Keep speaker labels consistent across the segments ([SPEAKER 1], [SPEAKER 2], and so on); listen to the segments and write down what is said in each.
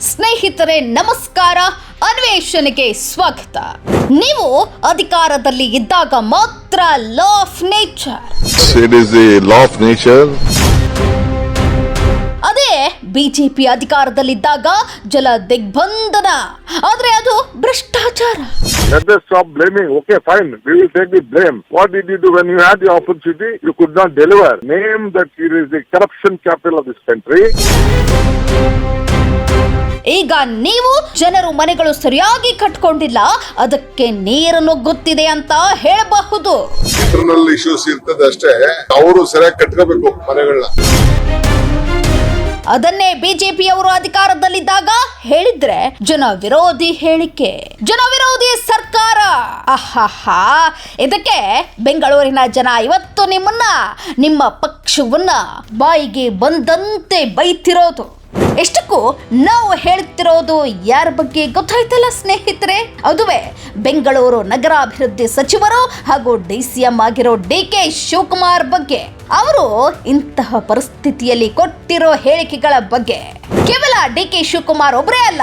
[SPEAKER 1] ಸ್ನೇಹಿತರೆ, ನಮಸ್ಕಾರ. ಅನ್ವೇಷಣೆಗೆ ಸ್ವಾಗತ. ನೀವು ಅಧಿಕಾರದಲ್ಲಿ ಇದ್ದಾಗ ಮಾತ್ರ law of nature
[SPEAKER 2] it is the law nature.
[SPEAKER 1] BJP ಅಧಿಕಾರದಲ್ಲಿದ್ದಾಗ ಜಲ ದಿಗ್ಬಂಧನ. ಆದರೆ ಅದು ಭ್ರಷ್ಟಾಚಾರ.
[SPEAKER 2] Okay fine we will take the blame what did you do when you had the opportunity you could not deliver name that it is the corruption capital of this country
[SPEAKER 1] ಈಗ ನೀವು ಜನರು ಮನೆಗಳು ಸರಿಯಾಗಿ ಕಟ್ಕೊಂಡಿಲ್ಲ ಅದಕ್ಕೆ ನೀರನ್ನು ಗೊತ್ತಿದೆ ಅಂತ ಹೇಳಬಹುದು.
[SPEAKER 3] ಇಂಟರ್ನಲ್ ಇಶ್ಯೂಸ್ ಇರ್ತದೆ ಅಷ್ಟೇ. ಅವರು ಸರಿಯಾಗಿ ಕಟ್ಕೋಬೇಕು ಮನೆಗಳನ್ನ.
[SPEAKER 1] ಅದನ್ನೇ ಬಿಜೆಪಿಯವರು ಅಧಿಕಾರದಲ್ಲಿದ್ದಾಗ ಹೇಳಿದ್ರೆ ಜನ ವಿರೋಧಿ ಹೇಳಿಕೆ. ಜನ ವಿರೋಧಿ ಸರ್ಕಾರ. ಆಹಾಹಾ ಇದಕ್ಕೆ ಬೆಂಗಳೂರಿನ ಜನ ಇವತ್ತು ನಿಮ್ಮನ್ನ, ನಿಮ್ಮ ಪಕ್ಷವನ್ನ ಬಾಯಿಗೆ ಬಂದಂತೆ ಬೈತಿರೋದು. ಎಷ್ಟಕ್ಕೂ ನಾವು ಹೇಳ್ತಿರೋದು ಯಾರ ಬಗ್ಗೆ ಗೊತ್ತಾಯ್ತಲ್ಲ ಸ್ನೇಹಿತರೆ? ಅದುವೇ ಬೆಂಗಳೂರು ನಗರಾಭಿವೃದ್ಧಿ ಸಚಿವರು ಹಾಗೂ ಡಿ ಸಿ ಎಂ ಆಗಿರೋ ಡಿ ಕೆ ಶಿವಕುಮಾರ್ ಬಗ್ಗೆ. ಅವರು ಇಂತಹ ಪರಿಸ್ಥಿತಿಯಲ್ಲಿ ಕೊಟ್ಟಿರೋ ಹೇಳಿಕೆಗಳ ಬಗ್ಗೆ. ಕೇವಲ ಡಿ ಕೆ ಶಿವಕುಮಾರ್ ಒಬ್ಬರೇ ಅಲ್ಲ,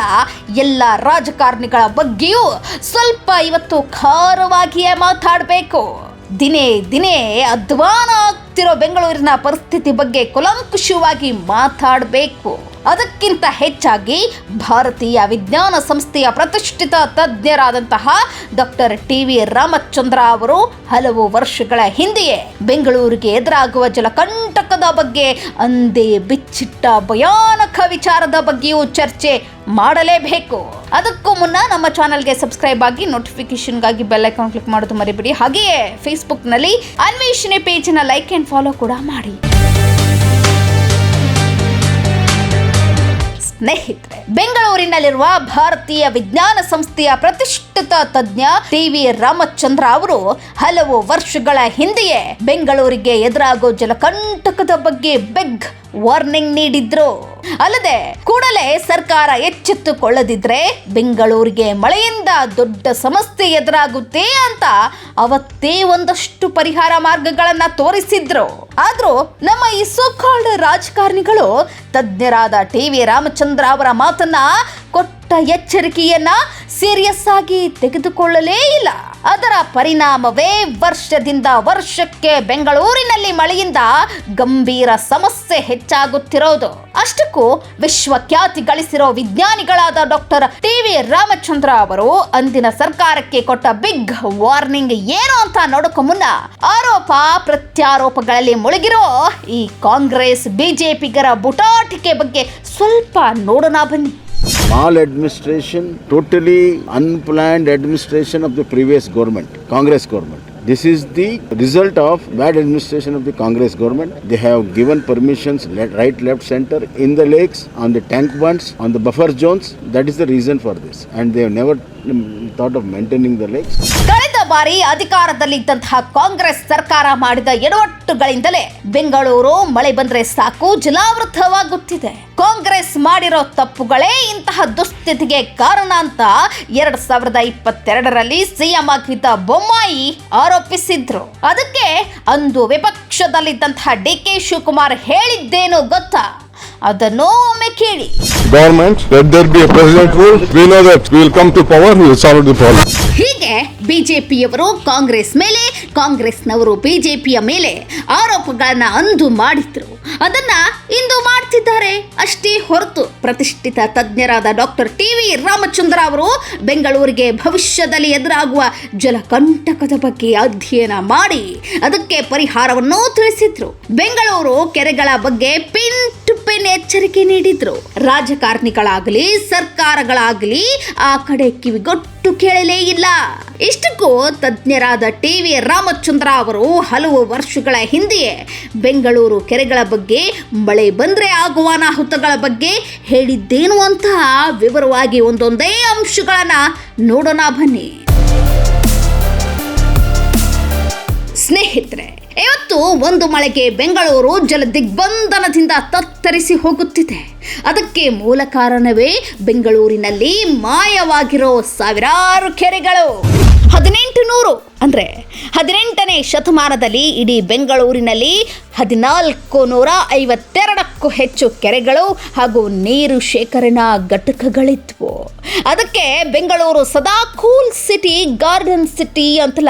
[SPEAKER 1] ಎಲ್ಲ ರಾಜಕಾರಣಿಗಳ ಬಗ್ಗೆಯೂ ಸ್ವಲ್ಪ ಇವತ್ತು ಖಾರವಾಗಿಯೇ ಮಾತಾಡಬೇಕು. ದಿನೇ ದಿನೇ ಅಧ್ವಾನ ಆಗ್ತಿರೋ ಬೆಂಗಳೂರಿನ ಪರಿಸ್ಥಿತಿ ಬಗ್ಗೆ ಕುಲಂಕುಷವಾಗಿ ಮಾತಾಡಬೇಕು. ಅದಕ್ಕಿಂತ ಹೆಚ್ಚಾಗಿ ಭಾರತೀಯ ವಿಜ್ಞಾನ ಸಂಸ್ಥೆಯ ಪ್ರತಿಷ್ಠಿತ ತಜ್ಞರಾದಂತಹ ಡಾಕ್ಟರ್ ಟಿ ವಿ ರಾಮಚಂದ್ರ ಅವರು ಹಲವು ವರ್ಷಗಳ ಹಿಂದೆಯೇ ಬೆಂಗಳೂರಿಗೆ ಎದುರಾಗುವ ಜಲಕಂಟಕದ ಬಗ್ಗೆ, ಅಂದೇ ಬಿಚ್ಚಿಟ್ಟ ಭಯಾನಕ ವಿಚಾರದ ಬಗ್ಗೆಯೂ ಚರ್ಚೆ ಮಾಡಲೇಬೇಕು. ಅದಕ್ಕೂ ಮುನ್ನ ನಮ್ಮ ಚಾನಲ್ಗೆ ಸಬ್ಸ್ಕ್ರೈಬ್ ಆಗಿ ನೋಟಿಫಿಕೇಶನ್ಗಾಗಿ ಬೆಲ್ ಐಕಾನ್ ಕ್ಲಿಕ್ ಮಾಡೋದು ಮರಿಬಿಡಿ. ಹಾಗೆಯೇ ಫೇಸ್ಬುಕ್ನಲ್ಲಿ ಅನ್ವೇಷಣೆ ಪೇಜ್ನ ಲೈಕ್ ಫಾಲೋ ಕೂಡ ಮಾಡಿ. ಸ್ನೇಹಿತರೆ, ಬೆಂಗಳೂರಿನಲ್ಲಿರುವ ಭಾರತೀಯ ವಿಜ್ಞಾನ ಸಂಸ್ಥೆಯ ಪ್ರತಿಷ್ಠಿತ ತಜ್ಞ ಟಿ ವಿ ರಾಮಚಂದ್ರ ಅವರು ಹಲವು ವರ್ಷಗಳ ಹಿಂದೆಯೇ ಬೆಂಗಳೂರಿಗೆ ಎದುರಾಗೋ ಜಲಕಂಟಕದ ಬಗ್ಗೆ ಬೆಗ್ ವಾರ್ನಿಂಗ್ ನೀಡಿದ್ರು. ಅಲ್ಲದೆ ಕೂಡಲೇ ಸರ್ಕಾರ ಎಚ್ಚೆತ್ತುಕೊಳ್ಳದಿದ್ರೆ ಬೆಂಗಳೂರಿಗೆ ಮಳೆಯಿಂದ ದೊಡ್ಡ ಸಮಸ್ಯೆ ಎದುರಾಗುತ್ತೆ ಅಂತ ಅವತ್ತೇ ಒಂದಷ್ಟು ಪರಿಹಾರ ಮಾರ್ಗಗಳನ್ನ ತೋರಿಸಿದ್ರು. ಆದ್ರೂ ನಮ್ಮ ಈ ಸೋಕಾಲ್ಡ್ ರಾಜಕಾರಣಿಗಳು ತಜ್ಞರಾದ ಟಿ ವಿ ರಾಮಚಂದ್ರ ಅವರ ಮಾತನ್ನ ಕೊಟ್ಟ ಎಚ್ಚರಿಕೆಯನ್ನ ಸೀರಿಯಸ್ ಆಗಿ ತೆಗೆದುಕೊಳ್ಳಲೇ ಇಲ್ಲ. ಅದರ ಪರಿಣಾಮವೇ ವರ್ಷದಿಂದ ವರ್ಷಕ್ಕೆ ಬೆಂಗಳೂರಿನಲ್ಲಿ ಮಳೆಯಿಂದ ಗಂಭೀರ ಸಮಸ್ಯೆ ಹೆಚ್ಚಾಗುತ್ತಿರೋದು. ಅಷ್ಟಕ್ಕೂ ವಿಶ್ವಖ್ಯಾತಿ ಗಳಿಸಿರೋ ವಿಜ್ಞಾನಿಗಳಾದ ಡಾಕ್ಟರ್ ಟಿ ವಿ ರಾಮಚಂದ್ರ ಅವರು ಅಂದಿನ ಸರ್ಕಾರಕ್ಕೆ ಕೊಟ್ಟ ಬಿಗ್ ವಾರ್ನಿಂಗ್ ಏನು ಅಂತ ನೋಡೋಕ್ಕೂ ಮುನ್ನ ಆರೋಪ ಪ್ರತ್ಯಾರೋಪಗಳಲ್ಲಿ ಮುಳುಗಿರೋ ಈ ಕಾಂಗ್ರೆಸ್ ಬಿಜೆಪಿಗರ ಬುಟಾಟಿಕೆ ಬಗ್ಗೆ ಸ್ವಲ್ಪ ನೋಡೋಣ ಬನ್ನಿ.
[SPEAKER 4] Maladministration, totally unplanned administration of the previous government, Congress government. This is the result of bad administration of the Congress government. They have given permissions right, left, center in the lakes, on the tank bunds, on the buffer zones. That is the reason for this. And they have never mm, of maintaining the lake.
[SPEAKER 1] ಕಳೆದ ಬಾರಿ ಅಧಿಕಾರದಲ್ಲಿದ್ದಂತಹ ಕಾಂಗ್ರೆಸ್ ಸರ್ಕಾರ ಮಾಡಿದ ಎಡವಟ್ಟುಗಳಿಂದಲೇ ಬೆಂಗಳೂರು ಮಳೆ ಬಂದ್ರೆ ಸಾಕು ಜಲಾವೃತವಾಗುತ್ತಿದೆ. ಕಾಂಗ್ರೆಸ್ ಮಾಡಿರೋ ತಪ್ಪುಗಳೇ ಇಂತಹ ದುಸ್ಥಿತಿಗೆ ಕಾರಣ ಅಂತ ಎರಡ್ ಸಾವಿರದ ಇಪ್ಪತ್ತೆರಡರಲ್ಲಿ ಸಿಎಂ ಆಗಿದ್ದ ಬೊಮ್ಮಾಯಿ ಆರೋಪಿಸಿದ್ರು. ಅದಕ್ಕೆ ಅಂದು ವಿಪಕ್ಷದಲ್ಲಿದ್ದಂತಹ ಡಿ ಕೆ ಶಿವಕುಮಾರ್ ಹೇಳಿದ್ದೇನು ಗೊತ್ತಾ? ಅದನ್ನು ಒಮ್ಮೆ ಕೇಳಿ.
[SPEAKER 2] Government problem.
[SPEAKER 1] ಹೀಗೆ ಬಿಜೆಪಿಯವರು ಕಾಂಗ್ರೆಸ್ ಮೇಲೆ ಕಾಂಗ್ರೆಸ್ನವರು ಬಿಜೆಪಿಯ ಮೇಲೆ ಆರೋಪಗಳನ್ನ ಅಂದು ಮಾಡಿದ್ರು. ಅದನ್ನ ಇಂದು ಮಾಡ್ತಿದ್ದಾರೆ. ಅಷ್ಟೇ ಹೊರತು ಪ್ರತಿಷ್ಠಿತ ತಜ್ಞರಾದ ಡಾಕ್ಟರ್ ಟಿ ವಿ ರಾಮಚಂದ್ರ ಅವರು ಬೆಂಗಳೂರಿಗೆ ಭವಿಷ್ಯದಲ್ಲಿ ಎದುರಾಗುವ ಜಲಕಂಟಕದ ಬಗ್ಗೆ ಅಧ್ಯಯನ ಮಾಡಿ ಅದಕ್ಕೆ ಪರಿಹಾರವನ್ನು ತಿಳಿಸಿದ್ರು. ಬೆಂಗಳೂರು ಕೆರೆಗಳ ಬಗ್ಗೆ ಪಿನ್ ಟು ಪಿನ್ ಎಚ್ಚರಿಕೆ ನೀಡಿದ್ರು. ರಾಜಕಾರಣಿಗಳಾಗಲಿ ಸರ್ಕಾರಗಳಾಗಲಿ ಆ ಕಡೆ ಕಿವಿಗೊಟ್ಟು ಕೇಳಲೇ ಇಲ್ಲ. ಇಷ್ಟಕ್ಕೂ ತಜ್ಞರಾದ ಟಿ ವಿ ರಾಮಚಂದ್ರ ಅವರು ಹಲವು ವರ್ಷಗಳ ಹಿಂದೆಯೇ ಬೆಂಗಳೂರು ಕೆರೆಗಳ ಬಗ್ಗೆ, ಮಳೆ ಬಂದರೆ ಆಗುವ ಅನಾಹುತಗಳ ಬಗ್ಗೆ ಹೇಳಿದ್ದೇನು ಅಂತ ವಿವರವಾಗಿ ಒಂದೊಂದೇ ಅಂಶಗಳನ್ನ ನೋಡೋಣ ಬನ್ನಿ. ಸ್ನೇಹಿತರೆ ಇವತ್ತು ಒಂದು ಮಳೆಗೆ ಬೆಂಗಳೂರು ಜಲ ದಿಗ್ಬಂಧನದಿಂದ ತತ್ತರಿಸಿ ಹೋಗುತ್ತಿದೆ. ಅದಕ್ಕೆ ಮೂಲ ಕಾರಣವೇ ಬೆಂಗಳೂರಿನಲ್ಲಿ ಮಾಯವಾಗಿರೋ ಸಾವಿರಾರು ಕೆರೆಗಳು. ಹದಿನೆಂಟು ನೂರು ಅಂದರೆ ಹದಿನೆಂಟನೇ ಶತಮಾನದಲ್ಲಿ ಇಡೀ ಬೆಂಗಳೂರಿನಲ್ಲಿ ಹದಿನಾಲ್ಕು ನೂರ ಐವತ್ತೆರಡಕ್ಕೂ ಹೆಚ್ಚು ಕೆರೆಗಳು ಹಾಗೂ ನೀರು ಶೇಖರಣಾ ಘಟಕಗಳಿದ್ವು. ಅದಕ್ಕೆ ಬೆಂಗಳೂರು ಸದಾ ಕೂಲ್ ಸಿಟಿ, ಗಾರ್ಡನ್ ಸಿಟಿ ಅಂತಲ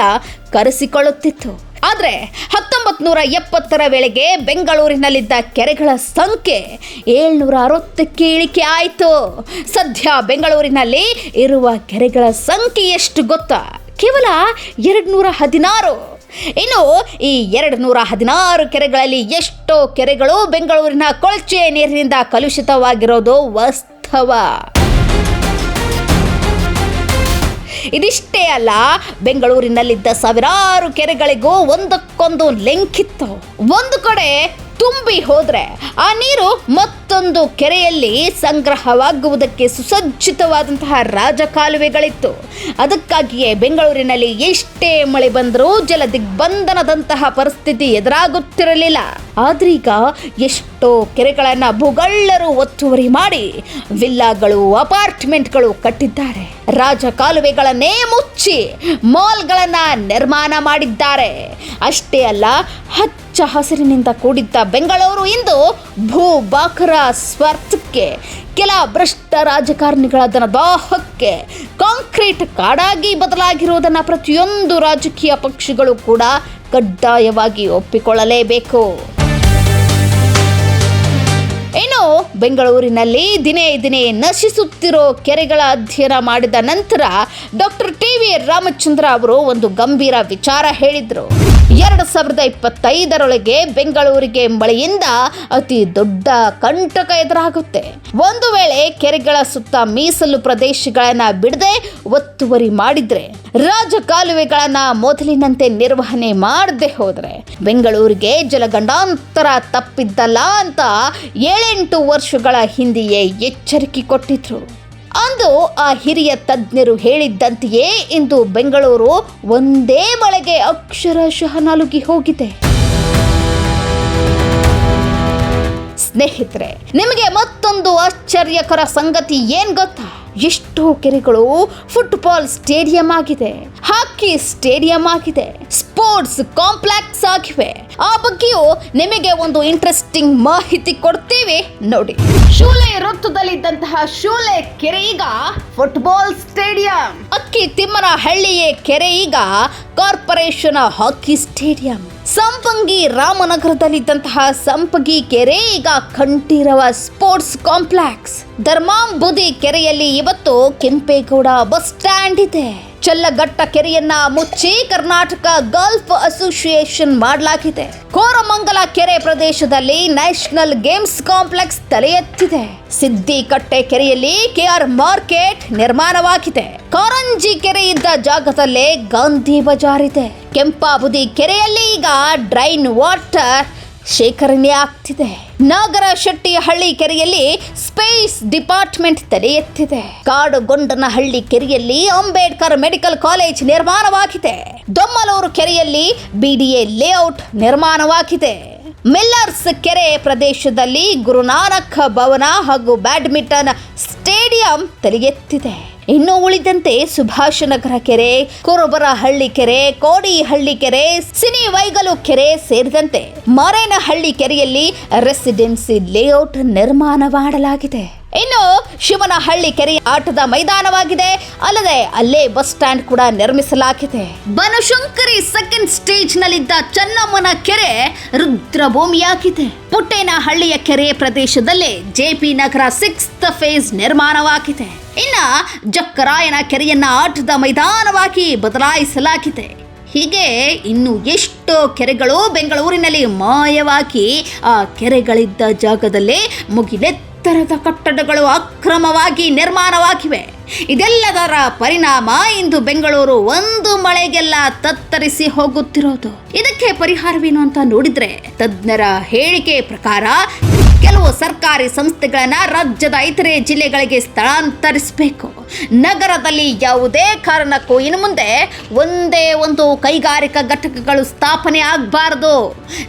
[SPEAKER 1] ಕರೆಸಿಕೊಳ್ಳುತ್ತಿತ್ತು. ಆದರೆ ಹತ್ತೊಂಬತ್ತು ನೂರ ಎಪ್ಪತ್ತರ ವೇಳೆಗೆ ಬೆಂಗಳೂರಿನಲ್ಲಿದ್ದ ಕೆರೆಗಳ ಸಂಖ್ಯೆ ಏಳ್ನೂರ ಅರವತ್ತಕ್ಕೆ ಇಳಿಕೆ ಆಯಿತು. ಸದ್ಯ ಬೆಂಗಳೂರಿನಲ್ಲಿ ಇರುವ ಕೆರೆಗಳ ಸಂಖ್ಯೆ ಎಷ್ಟು ಗೊತ್ತಾ? ಕೇವಲ ಎರಡು ನೂರ ಹದಿನಾರು. ಇನ್ನು ಈ ಎರಡು ನೂರ ಹದಿನಾರು ಕೆರೆಗಳಲ್ಲಿ ಎಷ್ಟೋ ಕೆರೆಗಳು ಬೆಂಗಳೂರಿನ ಕೊಳಚೆ ನೀರಿನಿಂದ ಕಲುಷಿತವಾಗಿರೋದು ವಾಸ್ತವ. ಇದಿಷ್ಟೇ ಅಲ್ಲ ಬೆಂಗಳೂರಿನಲ್ಲಿದ್ದ ಸಾವಿರಾರು ಕೆರೆಗಳಿಗೂ ಒಂದಕ್ಕೊಂದು ಲಿಂಕ್ ಇತ್ತು ಒಂದು ಕಡೆ ತುಂಬಿ ಹೋದರೆ ಆ ನೀರು ಮತ್ತೊಂದು ಕೆರೆಯಲ್ಲಿ ಸಂಗ್ರಹವಾಗುವುದಕ್ಕೆ ಸುಸಜ್ಜಿತವಾದಂತಹ ರಾಜಕಾಲುವೆಗಳಿತ್ತು. ಅದಕ್ಕಾಗಿಯೇ ಬೆಂಗಳೂರಿನಲ್ಲಿ ಎಷ್ಟೇ ಮಳೆ ಬಂದರೂ ಜಲ ದಿಗ್ಬಂಧನದಂತಹ ಪರಿಸ್ಥಿತಿ ಎದುರಾಗುತ್ತಿರಲಿಲ್ಲ. ಆದ್ರೀಗ ಎಷ್ಟೋ ಕೆರೆಗಳನ್ನು ಭೂಗಳ್ಳರು ಒತ್ತುವರಿ ಮಾಡಿ ವಿಲ್ಲಾಗಳು, ಅಪಾರ್ಟ್ಮೆಂಟ್ಗಳು ಕಟ್ಟಿದ್ದಾರೆ. ರಾಜಕಾಲುವೆಗಳನ್ನೇ ಮುಚ್ಚಿ ಮಾಲ್ಗಳನ್ನು ನಿರ್ಮಾಣ ಮಾಡಿದ್ದಾರೆ. ಅಷ್ಟೇ ಅಲ್ಲ ಹಚ್ಚ ಹಸಿರಿನಿಂದ ಕೂಡಿದ್ದ ಬೆಂಗಳೂರು ಇಂದು ಭೂ ಬಾಕರ ಸ್ವಾರ್ಥಕ್ಕೆ, ಕೆಲ ಭ್ರಷ್ಟ ರಾಜಕಾರಣಿಗಳ ದಾಹಕ್ಕೆ ಕಾಂಕ್ರೀಟ್ ಕಾಡಾಗಿ ಬದಲಾಗಿರುವುದನ್ನು ಪ್ರತಿಯೊಂದು ರಾಜಕೀಯ ಪಕ್ಷಗಳು ಕೂಡ ಕಡ್ಡಾಯವಾಗಿ ಒಪ್ಪಿಕೊಳ್ಳಲೇಬೇಕು. ಇನ್ನು ಬೆಂಗಳೂರಿನಲ್ಲಿ ದಿನೇ ದಿನೇ ನಶಿಸುತ್ತಿರೋ ಕೆರೆಗಳ ಅಧ್ಯಯನ ಮಾಡಿದ ನಂತರ ಡಾಕ್ಟರ್ ಟಿ ವಿ ರಾಮಚಂದ್ರ ಅವರು ಒಂದು ಗಂಭೀರ ವಿಚಾರ ಹೇಳಿದ್ರು. ಎರಡು ಸಾವಿರದ ಇಪ್ಪತ್ತೈದರೊಳಗೆ ಬೆಂಗಳೂರಿಗೆ ಮಳೆಯಿಂದ ಅತಿ ದೊಡ್ಡ ಕಂಟಕ ಎದುರಾಗುತ್ತೆ. ಒಂದು ವೇಳೆ ಕೆರೆಗಳ ಸುತ್ತ ಮೀಸಲು ಪ್ರದೇಶಗಳನ್ನ ಬಿಡದೆ ಒತ್ತುವರಿ ಮಾಡಿದ್ರೆ, ರಾಜಕಾಲುವೆಗಳನ್ನ ಮೊದಲಿನಂತೆ ನಿರ್ವಹಣೆ ಮಾಡದೆ ಹೋದ್ರೆ, ಬೆಂಗಳೂರಿಗೆ ಜಲಗಂಡಾಂತರ ತಪ್ಪಿದ್ದಲ್ಲ ಅಂತ ಏಳೆಂಟು ವರ್ಷಗಳ ಹಿಂದೆಯೇ ಎಚ್ಚರಿಕೆ ಕೊಟ್ಟಿದ್ರು. ಅಂದು ಆ ಹಿರಿಯ ತಜ್ಞರು ಹೇಳಿದ್ದಂತೆಯೇ ಇಂದು ಬೆಂಗಳೂರು ಒಂದೇ ಮಳೆಗೆ ಅಕ್ಷರಶಃ ನಲುಗಿ ಹೋಗಿದೆ. ಸ್ನೇಹಿತರೆ, ನಿಮಗೆ ಮತ್ತೊಂದು ಆಶ್ಚರ್ಯಕರ ಸಂಗತಿ ಏನ್ ಗೊತ್ತಾ? ಎಷ್ಟೋ ಕೆರೆಗಳು ಫುಟ್ಬಾಲ್ ಸ್ಟೇಡಿಯಂ ಆಗಿದೆ ಹಾಕಿ ಸ್ಟೇಡಿಯಂ ಆಗಿದೆ ಸ್ಪೋರ್ಟ್ಸ್ ಕಾಂಪ್ಲೆಕ್ಸ್ ಆಗಿವೆ. ಆ ಬಗ್ಗೆಯೂ ನಿಮಗೆ ಒಂದು ಇಂಟ್ರೆಸ್ಟಿಂಗ್ ಮಾಹಿತಿ ಕೊಡ್ತೀವಿ ನೋಡಿ. ಶೂಲೆ ವೃತ್ತದಲ್ಲಿದ್ದಂತಹ ಶೂಲೆ ಕೆರೆ ಈಗ ಫುಟ್ಬಾಲ್ ಸ್ಟೇಡಿಯಂ ಅಕ್ಕಿ ತಿಮ್ಮನಹಳ್ಳಿಯ ಕೆರೆ ಈಗ ಕಾರ್ಪೊರೇಷನ್ ಹಾಕಿ ಸ್ಟೇಡಿಯಂ ಸಂಪಂಗಿ ರಾಮನಗರದಲ್ಲಿದ್ದಂತಹ ಸಂಪಗಿ ಕೆರೆ, ಈಗ ಕಂಠೀರವ ಸ್ಪೋರ್ಟ್ಸ್ ಕಾಂಪ್ಲೆಕ್ಸ್. ಧರ್ಮಾಂಬುದಿ ಕೆರೆಯಲ್ಲಿ ಇವತ್ತು ಕೆಂಪೇಗೌಡ ಬಸ್ ಸ್ಟ್ಯಾಂಡ್ ಇದೆ. ಚಲ್ಲಘಟ್ಟ ಕೆರೆಯನ್ನ ಮುಚ್ಚಿ ಕರ್ನಾಟಕ ಗಲ್ಫ್ ಅಸೋಸಿಯೇಷನ್ ಮಾಡಲಾಗಿದೆ. ಕೋರಮಂಗಲ ಕೆರೆ ಪ್ರದೇಶದಲ್ಲಿ ನ್ಯಾಷನಲ್ ಗೇಮ್ಸ್ ಕಾಂಪ್ಲೆಕ್ಸ್ ತಲೆ ಎತ್ತಿದೆ ಸಿದ್ದಿಕಟ್ಟೆ ಕೆರೆಯಲ್ಲಿ ಕೆಆರ್ ಮಾರ್ಕೆಟ್ ನಿರ್ಮಾಣವಾಗಿದೆ. ಕಾರಂಜಿ ಕೆರೆ ಇದ್ದ ಜಾಗದಲ್ಲೇ ಗಾಂಧಿ ಬಜಾರ್ ಇದೆ. ಕೆಂಪಾಬುದಿ ಕೆರೆಯಲ್ಲಿ ಈಗ ಡ್ರೈನ್ ವಾಟರ್ ಶೇಖರಣೆ ಆಗ್ತಿದೆ. ನಾಗರ ಶೆಟ್ಟಿ ಹಳ್ಳಿ ಕೆರೆಯಲ್ಲಿ ಸ್ಪೇಸ್ ಡಿಪಾರ್ಟ್ಮೆಂಟ್ ತಲೆ ಎತ್ತಿದೆ. ಕಾಡುಗೊಂಡನಹಳ್ಳಿ ಕೆರೆಯಲ್ಲಿ ಅಂಬೇಡ್ಕರ್ ಮೆಡಿಕಲ್ ಕಾಲೇಜ್ ನಿರ್ಮಾಣವಾಗಿದೆ. ದೊಮ್ಮಲೂರು ಕೆರೆಯಲ್ಲಿ ಬಿಡಿಎ ಲೇಔಟ್ ನಿರ್ಮಾಣವಾಗಿದೆ. ಮಿಲ್ಲರ್ಸ್ ಕೆರೆ ಪ್ರದೇಶದಲ್ಲಿ ಗುರುನಾನಕ್ ಭವನ ಹಾಗೂ ಬ್ಯಾಡ್ಮಿಂಟನ್ ಸ್ಟೇಡಿಯಂ ತಲೆಗೆತ್ತಿದೆ ಇನ್ನು ಉಳಿದಂತೆ ಸುಭಾಷ್ ನಗರ ಕೆರೆ, ಕುರುಬರಹಳ್ಳಿ ಕೆರೆ, ಕೋಡಿಹಳ್ಳಿ ಕೆರೆ ಸಿನಿ ವೈಗಲು ಕೆರೆ ಸೇರಿದಂತೆ ಮರೇನಹಳ್ಳಿ ಕೆರೆಯಲ್ಲಿ ರೆಸಿಡೆನ್ಸಿ ಲೇಔಟ್ ನಿರ್ಮಾಣ ಮಾಡಲಾಗಿದೆ ಇನ್ನು ಶಿವನಹಳ್ಳಿ ಕೆರೆ ಆಟದ ಮೈದಾನವಾಗಿದೆ. ಅಲ್ಲದೆ ಅಲ್ಲೇ ಬಸ್ ಸ್ಟ್ಯಾಂಡ್ ಕೂಡ ನಿರ್ಮಿಸಲಾಗಿದೆ. ಬನಶಂಕರಿ ಸೆಕೆಂಡ್ ಸ್ಟೇಜ್ ನಲ್ಲಿದ್ದ ಚೆನ್ನಮ್ಮನ ಕೆರೆ ರುದ್ರಭೂಮಿಯಾಗಿದೆ. ಪುಟ್ಟೇನಹಳ್ಳಿಯ ಕೆರೆ ಪ್ರದೇಶದಲ್ಲೇ ಜೆಪಿ ನಗರ ಸಿಕ್ಸ್ತ್ ಫೇಸ್ ನಿರ್ಮಾಣವಾಗಿದೆ. ಇನ್ನ ಜಕ್ಕರಾಯನ ಕೆರೆಯನ್ನ ಆಟದ ಮೈದಾನವಾಗಿ ಬದಲಾಯಿಸಲಾಗಿದೆ. ಹೀಗೆ ಇನ್ನು ಎಷ್ಟು ಕೆರೆಗಳು ಬೆಂಗಳೂರಿನಲ್ಲಿ ಮಾಯವಾಗಿ ಆ ಕೆರೆಗಳಿದ್ದ ಜಾಗದಲ್ಲೇ ಮುಗಿಲೆತ್ತರದ ಕಟ್ಟಡಗಳು ಅಕ್ರಮವಾಗಿ ನಿರ್ಮಾಣವಾಗಿವೆ. ಇದೆಲ್ಲದರ ಪರಿಣಾಮ ಇಂದು ಬೆಂಗಳೂರು ಒಂದು ಮಳೆಗೆಲ್ಲ ತತ್ತರಿಸಿ ಹೋಗುತ್ತಿರೋದು. ಇದಕ್ಕೆ ಪರಿಹಾರವೇನು ಅಂತ ನೋಡಿದ್ರೆ ತಜ್ಞರ ಹೇಳಿಕೆ ಪ್ರಕಾರ ಕೆಲವು ಸರ್ಕಾರಿ ಸಂಸ್ಥೆಗಳನ್ನ ರಾಜ್ಯದ ಇತರೆ ಜಿಲ್ಲೆಗಳಿಗೆ ಸ್ಥಳಾಂತರಿಸಬೇಕು. ನಗರದಲ್ಲಿ ಯಾವುದೇ ಕಾರಣಕ್ಕೂ ಇನ್ನು ಮುಂದೆ ಒಂದೇ ಒಂದು ಕೈಗಾರಿಕಾ ಘಟಕಗಳು ಸ್ಥಾಪನೆ ಆಗಬಾರದು.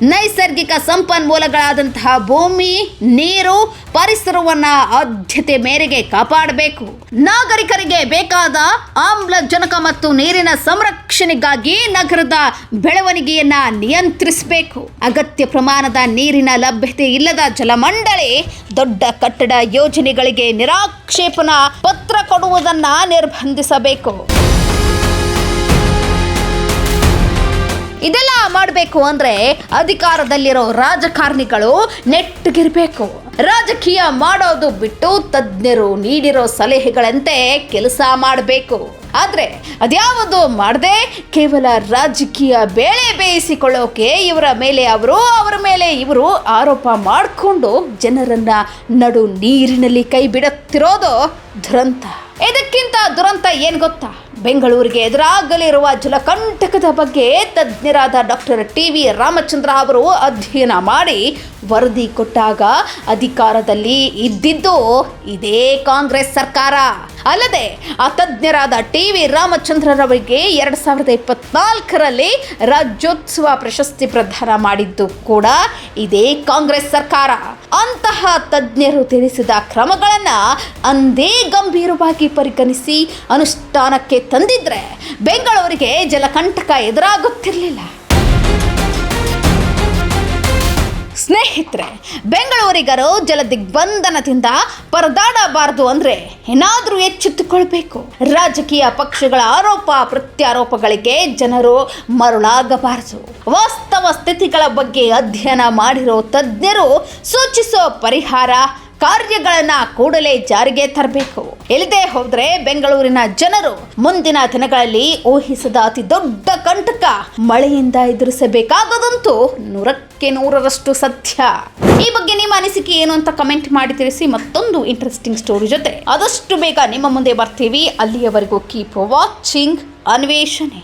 [SPEAKER 1] ನೈಸರ್ಗಿಕ ಸಂಪನ್ಮೂಲಗಳಾದಂತಹ ಭೂಮಿ, ನೀರು, ಪರಿಸರವನ್ನ ಆದ್ಯತೆ ಮೇರೆಗೆ ಕಾಪಾಡಬೇಕು. ನಾಗರಿಕರಿಗೆ ಬೇಕಾದ ಆಮ್ಲಜನಕ ಮತ್ತು ನೀರಿನ ಸಂರಕ್ಷಣೆಗಾಗಿ ನಗರದ ಬೆಳವಣಿಗೆಯನ್ನ ನಿಯಂತ್ರಿಸಬೇಕು. ಅಗತ್ಯ ಪ್ರಮಾಣದ ನೀರಿನ ಲಭ್ಯತೆ ಇಲ್ಲದ ಜಲಮಂಡಳಿ ದೊಡ್ಡ ಕಟ್ಟಡ ಯೋಜನೆಗಳಿಗೆ ನಿರಾಕ್ಷೇಪಣ ಪತ್ರ ಕೊಡುವುದನ್ನ ನಿರ್ಬಂಧಿಸಬೇಕು. ಇದೆಲ್ಲ ಮಾಡಬೇಕು ಅಂದ್ರೆ ಅಧಿಕಾರದಲ್ಲಿರೋ ರಾಜಕಾರಣಿಗಳು ನೆಟ್ಟಗಿರ್ಬೇಕು. ರಾಜಕೀಯ ಮಾಡೋದು ಬಿಟ್ಟು ತಜ್ಞರು ನೀಡಿರೋ ಸಲಹೆಗಳಂತೆ ಕೆಲಸ ಮಾಡಬೇಕು. ಆದ್ರೆ ಅದ್ಯಾವುದು ಮಾಡದೆ? ಕೇವಲ ರಾಜಕೀಯ ಬೇಳೆ ಬೇಯಿಸಿಕೊಳ್ಳೋಕೆ ಇವರ ಮೇಲೆ ಅವರು, ಅವರ ಮೇಲೆ ಇವರು ಆರೋಪ ಮಾಡಿಕೊಂಡು ಜನರನ್ನ ನಡು ನೀರಿನಲ್ಲಿ ಕೈ ಬಿಡುತ್ತಿರೋದು ದುರಂತ. ಇದಕ್ಕಿಂತ ದುರಂತ ಏನು ಗೊತ್ತಾ? ಬೆಂಗಳೂರಿಗೆ ಎದುರಾಗಲಿರುವ ಜಲಕಂಟಕದ ಬಗ್ಗೆ ತಜ್ಞರಾದ ಡಾಕ್ಟರ್ ಟಿ ವಿ ರಾಮಚಂದ್ರ ಅವರು ಅಧ್ಯಯನ ಮಾಡಿ ವರದಿ ಕೊಟ್ಟಾಗ ಅಧಿಕಾರದಲ್ಲಿ ಇದ್ದಿದ್ದು ಇದೇ ಕಾಂಗ್ರೆಸ್ ಸರ್ಕಾರ. ಅಲ್ಲದೆ ಆ ತಜ್ಞರಾದ ಟಿ ವಿ ರಾಮಚಂದ್ರರವರಿಗೆ ಎರಡು ಸಾವಿರದ ಇಪ್ಪತ್ನಾಲ್ಕರಲ್ಲಿ ರಾಜ್ಯೋತ್ಸವ ಪ್ರಶಸ್ತಿ ಪ್ರದಾನ ಮಾಡಿದ್ದು ಕೂಡ ಇದೇ ಕಾಂಗ್ರೆಸ್ ಸರ್ಕಾರ. ಅಂತಹ ತಜ್ಞರು ತಿಳಿಸಿದ ಕ್ರಮಗಳನ್ನು ಅಂದೇ ಗಂಭೀರವಾಗಿ ಪರಿಗಣಿಸಿ ಅನುಷ್ಠಾನಕ್ಕೆ ತಂದಿದ್ರೆ ಬೆಂಗಳೂರಿಗೆ ಜಲಕಂಟಕ ಎದುರಾಗುತ್ತಿರಲಿಲ್ಲ. ಸ್ನೇಹಿತರೆ, ಬೆಂಗಳೂರಿಗರು ಜಲ ದಿಗ್ಬಂಧನದಿಂದ ಪರದಾಡಬಾರದು ಅಂದ್ರೆ ಏನಾದರೂ ಎಚ್ಚೆತ್ತುಕೊಳ್ಬೇಕು. ರಾಜಕೀಯ ಪಕ್ಷಗಳ ಆರೋಪ ಪ್ರತ್ಯಾರೋಪಗಳಿಗೆ ಜನರು ಮರುಳಾಗಬಾರದು. ವಾಸ್ತವ ಸ್ಥಿತಿಗಳ ಬಗ್ಗೆ ಅಧ್ಯಯನ ಮಾಡಿರೋ ತಜ್ಞರು ಸೂಚಿಸೋ ಪರಿಹಾರ ಕಾರ್ಯಗಳನ್ನು ಕೂಡಲೇ ಜಾರಿಗೆ ತರಬೇಕು. ಇಲ್ಲದೆ ಹೋದ್ರೆ ಬೆಂಗಳೂರಿನ ಜನರು ಮುಂದಿನ ದಿನಗಳಲ್ಲಿ ಊಹಿಸದ ಅತಿ ದೊಡ್ಡ ಕಂಟಕ ಮಳೆಯಿಂದ ಎದುರಿಸಬೇಕಾಗದಂತೂ ನೂರಕ್ಕೆ ನೂರರಷ್ಟು ಸತ್ಯ. ಈ ಬಗ್ಗೆ ನಿಮ್ಮ ಅನಿಸಿಕೆ ಏನು ಅಂತ ಕಮೆಂಟ್ ಮಾಡಿ ತಿಳಿಸಿ ಮತ್ತೊಂದು ಇಂಟ್ರೆಸ್ಟಿಂಗ್ ಸ್ಟೋರಿ ಜೊತೆ. ಆದಷ್ಟು ಬೇಗ ನಿಮ್ಮ ಮುಂದೆ ಬರ್ತೀವಿ. ಅಲ್ಲಿಯವರೆಗೂ ಕೀಪ್ ವಾಚಿಂಗ್ ಅನ್ವೇಷಣೆ.